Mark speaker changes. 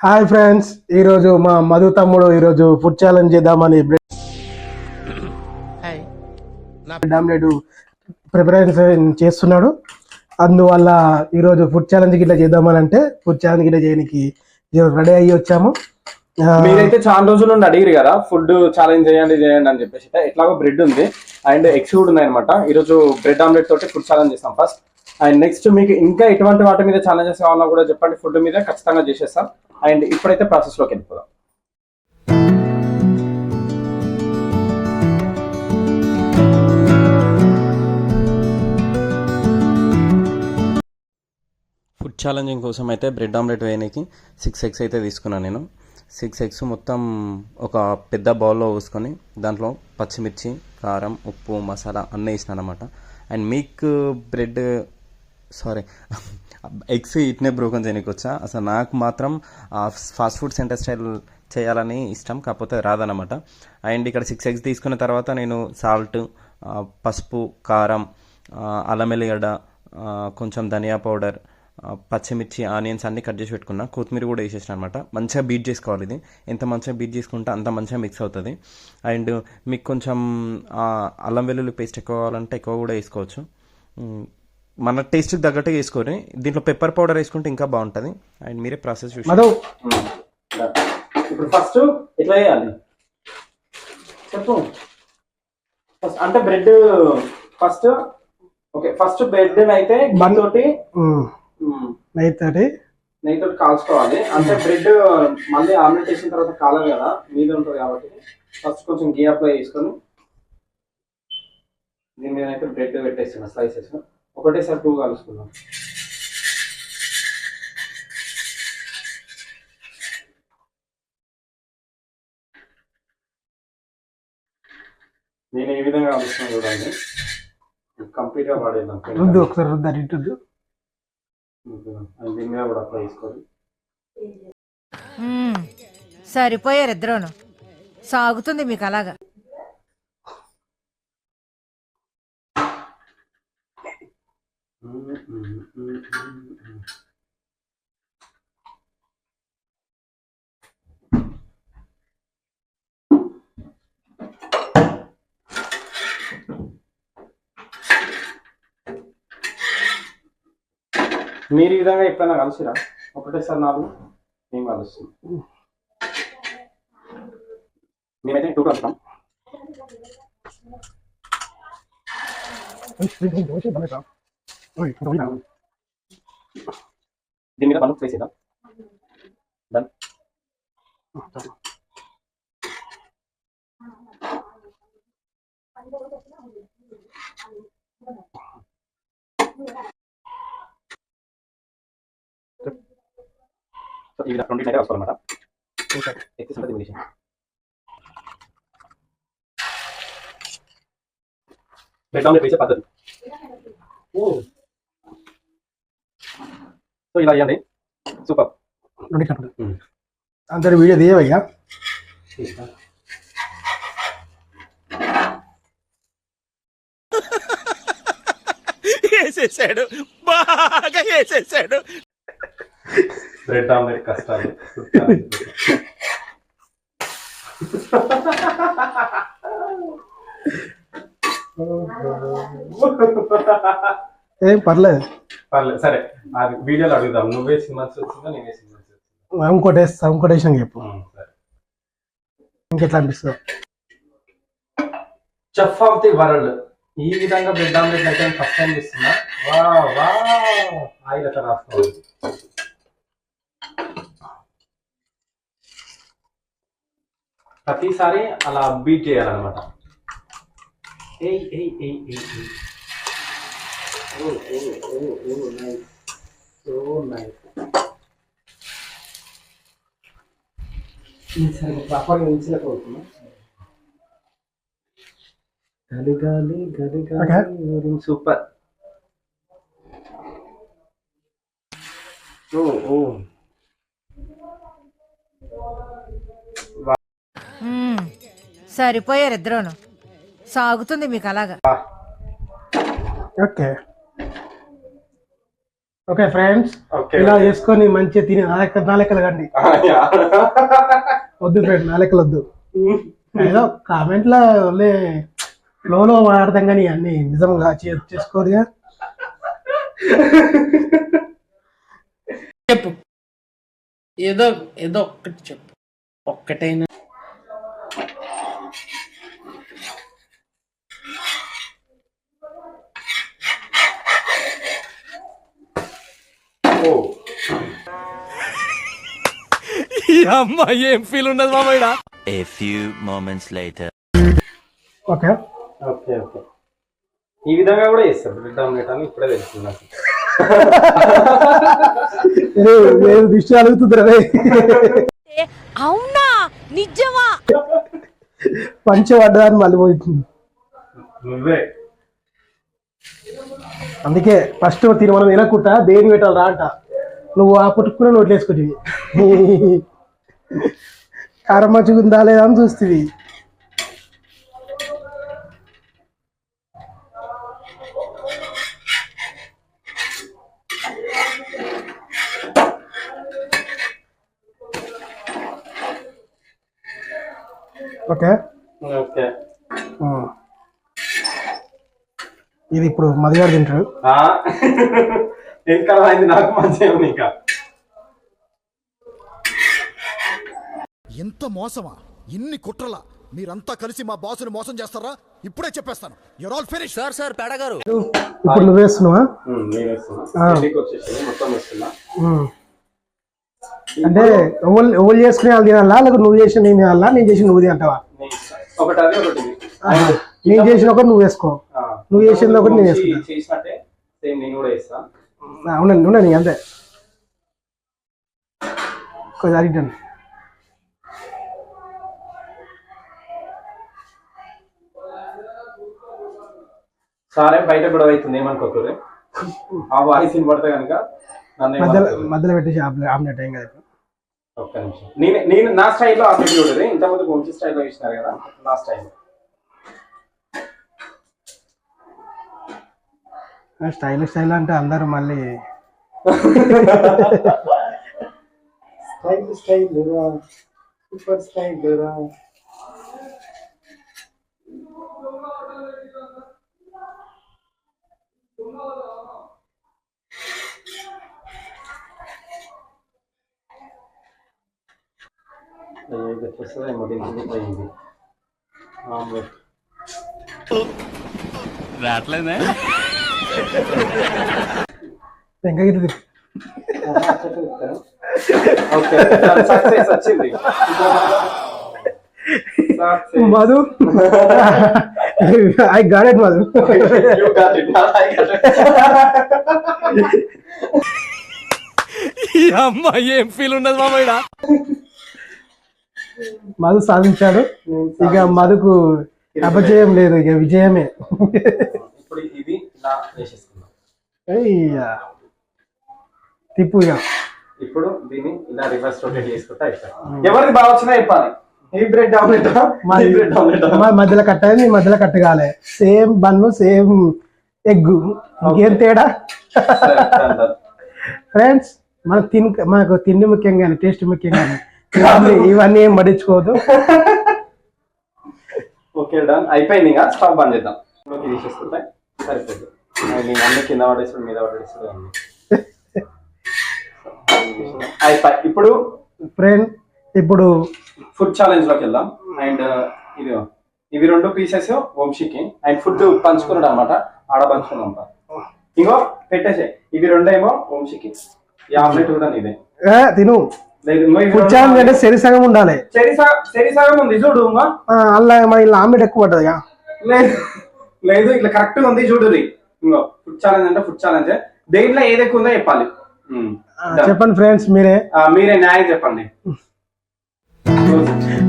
Speaker 1: Hi friends ఈరోజు మా మధు తమ్ముడు ఈరోజు ఫుడ్ ఛాలెంజ్ చేద్దామని బ్రెడ్ ఆమ్లెట్ ప్రిపరేషన్ చేస్తున్నాడు. అందువల్ల ఈరోజు ఫుడ్ ఛాలెంజ్ గిట్లా చేద్దామని అంటే ఫుడ్ ఛాలెంజ్ గిట్లా చేయడానికి రెడీ అయ్యి వచ్చాము.
Speaker 2: మీరైతే చాలా రోజుల నుండి అడిగిరు కదా ఫుడ్ ఛాలెంజ్ చేయండి చేయండి అని చెప్పేసి ఎట్లాగో బ్రెడ్ ఉంది అండ్ ఎగ్స్ కూడా ఉన్నాయి అనమాట ఈ రోజు బ్రెడ్ ఆమ్లెట్ తోటి ఫుడ్ ఛాలెంజ్ చేస్తాం ఫస్ట్ అండ్ నెక్స్ట్ మీకు ఇంకా ఎటువంటి వాటి మీద ఛాలెంజెస్ కావాలన్నా కూడా చెప్పండి ఫుడ్ మీద ఖచ్చితంగా చేసేస్తాం. అండ్ ఇప్పుడైతే ప్రాసెస్లోకి వెళ్ళిపోదాం. ఫుడ్ ఛాలెంజింగ్ కోసం అయితే బ్రెడ్ ఆమ్లెట్ వేయడానికి సిక్స్ ఎగ్స్ అయితే తీసుకున్నాను నేను. సిక్స్ ఎగ్స్ మొత్తం ఒక పెద్ద బౌల్లో పోసుకొని దాంట్లో పచ్చిమిర్చి కారం ఉప్పు మసాలా అన్నీ వేసినాను అనమాట అండ్ మీకు బ్రెడ్ సారీ. ఎగ్స్ ఇట్నే బ్రోకన్ చేయడానికి వచ్చా అసలు నాకు మాత్రం ఫాస్ట్ ఫుడ్ సెంటర్ స్టైల్ చేయాలని ఇష్టం కాకపోతే రాదనమాట అండ్ ఇక్కడ సిక్స్ ఎగ్స్ తీసుకున్న తర్వాత నేను సాల్ట్ పసుపు కారం అల్లం ఎల్లిగడ్డ కొంచెం ధనియా పౌడర్ పచ్చిమిర్చి ఆనియన్స్ అన్ని కట్ చేసి పెట్టుకున్నా. కొత్తిమీర కూడా వేసేసిన అనమాట మంచిగా బీట్ చేసుకోవాలి ఇది. ఎంత మంచిగా బీట్ చేసుకుంటే అంత మంచిగా మిక్స్ అవుతుంది. అండ్ మీకు కొంచెం అల్లం వెల్లుల్లి పేస్ట్ ఎక్కువ కావాలంటే ఎక్కువ కూడా వేసుకోవచ్చు. మన టేస్ట్కి తగ్గట్టుగా వేసుకొని దీంట్లో పెప్పర్ పౌడర్ వేసుకుంటే ఇంకా బాగుంటుంది. అండ్ మీరే ప్రాసెస్ చూసి ఇప్పుడు ఫస్ట్ ఎట్లా చేయాలి? చెప్పు. ఫస్ట్ అంటే bread first okay first bread అయితే
Speaker 1: బన్-
Speaker 2: తోటి
Speaker 1: నైట్ తోటి.
Speaker 2: నెయ్యి తోటి కాల్చుకోవాలి. అంటే బ్రెడ్ మళ్ళీ ఆమ్లెట్ వేసిన తర్వాత కాలదు కదా మీద ఉంటుంది కాబట్టి ఫస్ట్ కొంచెం గీ అప్లై చేసుకొని దీని మీద అయితే బ్రెడ్ పెట్టేస్తున్నా స్లైసెస్ ఒకటేసారి టూ కలుసుకుందాం. నేను ఏ విధంగా కలుస్తున్నాను చూడండి. కంప్లీట్గా వాడేద్దాం.
Speaker 1: రుద్దు ఒకసారి రుద్దు అటు ఇటు
Speaker 2: దీని మీద కూడా అప్లై చేసుకోవాలి.
Speaker 3: సరిపోయారు ఇద్దరూను. సాగుతుంది మీకు అలాగా.
Speaker 2: మీరు ఈ విధంగా ఎప్పుడైనా కలిసిరా? ఒకటేసారి నాలుగు. మేము కలుస్తుంది మేమైతే టూ కలుస్తాం.
Speaker 1: ఓయ్,
Speaker 2: దీని మీద పన్ను వేసేదా డన్ సో ఈ విధంగా రెండు అయితే వస్తారన్నమాట ఎక్సెస్ ఉంటుంది దీని విషయం బ్రెడ్ ఆమ్లెట్ వేసే పద్ధతి సో ఇలా అయ్యండి సూపర్.
Speaker 1: రెండు.
Speaker 2: ఉమ్.
Speaker 1: అందరి వీడియో తీయవయ్యా?
Speaker 4: వేసేసాడు. బాగా వేసేసాడు.
Speaker 2: బ్రెడ్ ఆమ్లెట్ కష్టాలు.
Speaker 1: ఏం పర్లేదు.
Speaker 2: పర్లేదు. సరే అది వీడియోలో అడుగుదాం. నువ్వే సినిమాస్ వచ్చిందా నేనే సినిమాస్ వచ్చిందా
Speaker 1: ఇంకోటి వేస్తా ఇంకోటి వేసాం చెప్పు. ఇంకెట్లా అనిపిస్తుంది?
Speaker 2: చెఫ్ ఆఫ్ ది వరల్డ్ ఈ విధంగా బ్రెడ్ ఆమ్లెట్ అయితే ఫస్ట్ టైం చేస్తున్నా. వా వా ఆయిల్ అట్లా రాసుకోవాలి. ప్రతిసారి అలా బీట్ చేయాలన్నమాట. ఏయ్ ఏయ్ ఏయ్ ఏయ్. Oh, oh, oh, oh, nice. So nice. Nice గాలి గాలి గాలి గాలి సూపర్ ఓ ఓ
Speaker 3: సరిపోయారు ఇద్దరును సాగుతుంది మీకు అలాగా
Speaker 1: ఓకే ఓకే ఫ్రెండ్స్.
Speaker 2: ఓకే
Speaker 1: ఇలా చేసుకొని మంచిగా తిని నా లెక్క నా లెక్కలు కండి వద్దు ఫ్రెండ్ నా లెక్కలు వద్దు ఏదో కామెంట్లో ఓన్లీ ఫ్లోలో మాట్లాడతాం కానీ అన్ని నిజంగా చే- చేసుకోరుగా
Speaker 5: చెప్పు. ఏదో ఏదో ఒక్కటి చెప్పు. ఒక్కటైనా
Speaker 4: అమ్మ ఏం ఫీల్ ఉండదు మామయ్య
Speaker 6: A few moments later.
Speaker 1: Okay.
Speaker 2: Okay okay. ఈ విధంగా కూడా చేస్తారు. ఆమ్లెట్ అని ఇప్పుడే తెలుస్తుంది నాకు.
Speaker 1: ఏ- నేను దిష్టి అడుగుతుందిరా.
Speaker 3: అవునా? నిజమా?
Speaker 1: పంచ పడ్డదాన్ని మళ్ళీ పోతుంది
Speaker 2: నువ్వే.
Speaker 1: అందుకే ఫస్ట్ తిని మనం తినకుండా దేని పెట్టాలి రా అంట. నువ్వు ఆ పుట్టుకున్న నోట్లు వేసుకుంటుంది కారం మంచిగా ఉందా లేదా అని చూస్తుంది ఓకే. ఇది ఇప్పుడు మదిగాడు తింటాడు
Speaker 2: నాకు మంచిగా ఉంది ఇంకా
Speaker 7: ఎంత మోసమా? ఇన్ని కుట్రలా? మీరంతా కలిసి మా బాసుని మోసం చేస్తారా? ఇప్పుడే చెప్పేస్తాను. You're all finish sir sir పేడగారు
Speaker 1: ఇప్పుడు నువ్వు వేస్తున్నావా. అంటే ఎవరు ఎవరు చేసుకునే వాళ్ళు తినాలా? లేకపోతే నువ్వు చేసిన నేను తినాలా? నేను చేసిన నువ్వు తింటావా?
Speaker 2: నేను
Speaker 1: చేసిన ఒకటి నువ్వు వేసుకో. నువ్వు చేసింది ఒకటి నేను వేసుకున్నా. అవునండి అవునండి అంతే. కొంచెం అడిగాను
Speaker 2: సరే బయట గొడవ అవుతుంది ఏమనుకోకూడదు ఆ వాయిస్ వినపడితే కనుక నన్ను
Speaker 1: మధ్యలో పెట్టేసి ఆమ్లెట్ ఏం కాదు
Speaker 2: ఒక్క నిమిషం. నేను నేను నా స్టైల్లో ఆమ్లెట్ చూడదు ఇంతకుముందు వంశీ స్టైల్లో ఇచ్చినారు కదా నా స్టైల్.
Speaker 1: స్టైల్ స్టైల్ అంటే అందరూ మళ్ళీ
Speaker 2: స్టైల్ స్టైల్ సూపర్ స్టైల్ వస్తుందేమో దీనికి పోయింది omelette
Speaker 6: రావట్లేదే
Speaker 1: Venkagiri. Madhu. I got it Madhu
Speaker 2: You got it. I got it.
Speaker 4: ఈ అమ్మ ఏం ఫీల్ ఉండదు మామయ్య
Speaker 1: మధు సాధించాడు. ఇక మధుకు అపజయం లేదు ఇక విజయమే.
Speaker 2: ఇప్పుడు ఇది ఇలా వేసేసుకుందాం.
Speaker 1: అయ్యా. తిప్పు ఇక.
Speaker 2: ఇప్పుడు దీన్ని ఇలా రివర్స్ రొటేట్ చేసుకుంటా అయిపోయి ఎవరికి బాగా వచ్చినా చెప్పాలి. ఈ బ్రెడ్ ఆమ్లెట్
Speaker 1: మాది
Speaker 2: ఈ బ్రెడ్ ఆమ్లెట్
Speaker 1: మా మధ్యలో కట్ అయింది మధ్యలో కట్ కాలే. Same bun same egg. ఇంకేం తేడా? ఫ్రెండ్స్ మనకు తిన్ మనకు తిండి ముఖ్యం కానీ టేస్ట్ ముఖ్యం కానీ ఇవన్నీ ఏం పట్టించుకోవద్దు.
Speaker 2: Okay done. అయిపోయింది ఇంకా? స్టవ్ బంద్ చేద్దాం. ఇంట్లోకి తీసేసుకుంటే సరిపోతుంది నేను అన్ని కింద పడేస్తాడు మీద పడేస్తాడు అయిపోయి ఇప్పుడు?
Speaker 1: ఫ్రెండ్ ఇప్పుడు
Speaker 2: ఫుడ్ ఛాలెంజ్లోకి వెళ్దాం. అండ్ ఇది ఇవి రెండు పీసెస్ వంశీకి అండ్ ఫుడ్ పంచుకున్నాడు అనమాట ఆడ పంచుకున్నాం ఇంకో పెట్టేసే ఇవి రెండేమో వంశీకి ఈ ఆమ్లెట్ కూడా నీదే.
Speaker 1: తిను. ఫుడ్ ఛాలెంజ్ అంటే సరి సగం ఉండాలి.
Speaker 2: చెరి సగం చెరి సగం ఉంది చూడు
Speaker 1: అలా మన ఇలా ఆమ్లెట్ ఎక్కువ పడ్డది ఇక.
Speaker 2: లేదు లేదు ఇట్లా కరెక్ట్ ఉంది చూడు ఇంకో ఫుడ్ ఛాలెంజ్ అంటే ఫుడ్ ఛాలెంజ్ దేంట్లో ఏది ఎక్కువ ఉందో చెప్పాలి.
Speaker 1: ఆ, చెప్పండి ఫ్రెండ్స్ మీరే.
Speaker 2: మీరే న్యాయం చెప్పండి. Thank.